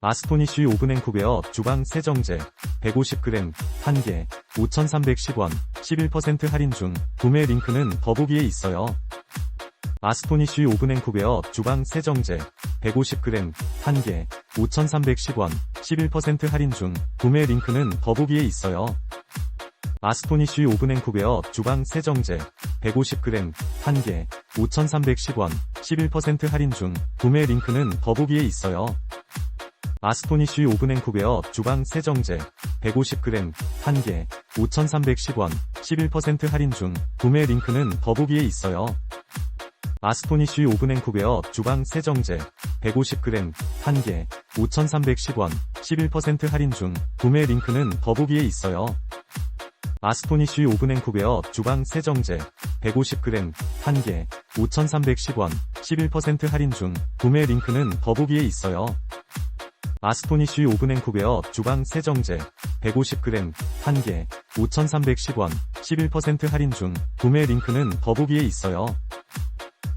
아스토니쉬 오븐 앵코베어 주방 세정제 150g 1개 5,310원 11% 할인 중 구매 링크는 더보기에 있어요. 아스토니쉬 오븐 앵코베어 주방 세정제 150g 1개 5,310원 11% 할인 중 구매 링크는 더보기에 있어요. 아스토니쉬 오븐 앵코베어 주방 세정제 150g 1개 5,310원 11% 할인 중 구매 링크는 더보기에 있어요. 아스토니쉬 오븐 앵코베어 주방 세정제 150g 1개 5,310원 11% 할인 중 구매 링크는 더보기에 있어요. 아스토니쉬 오븐 앵코베어 주방 세정제 150g 1개 5,310원 11% 할인 중 구매 링크는 더보기에 있어요. 아스토니쉬 오븐 앵코베어 주방 세정제 150g 1개 5,310원 11% 할인 중 구매 링크는 더보기에 있어요. 아스토니쉬 오븐 앵코베어 주방 세정제 150g 1개 5,310원 11% 할인 중 구매 링크는 더보기에 있어요.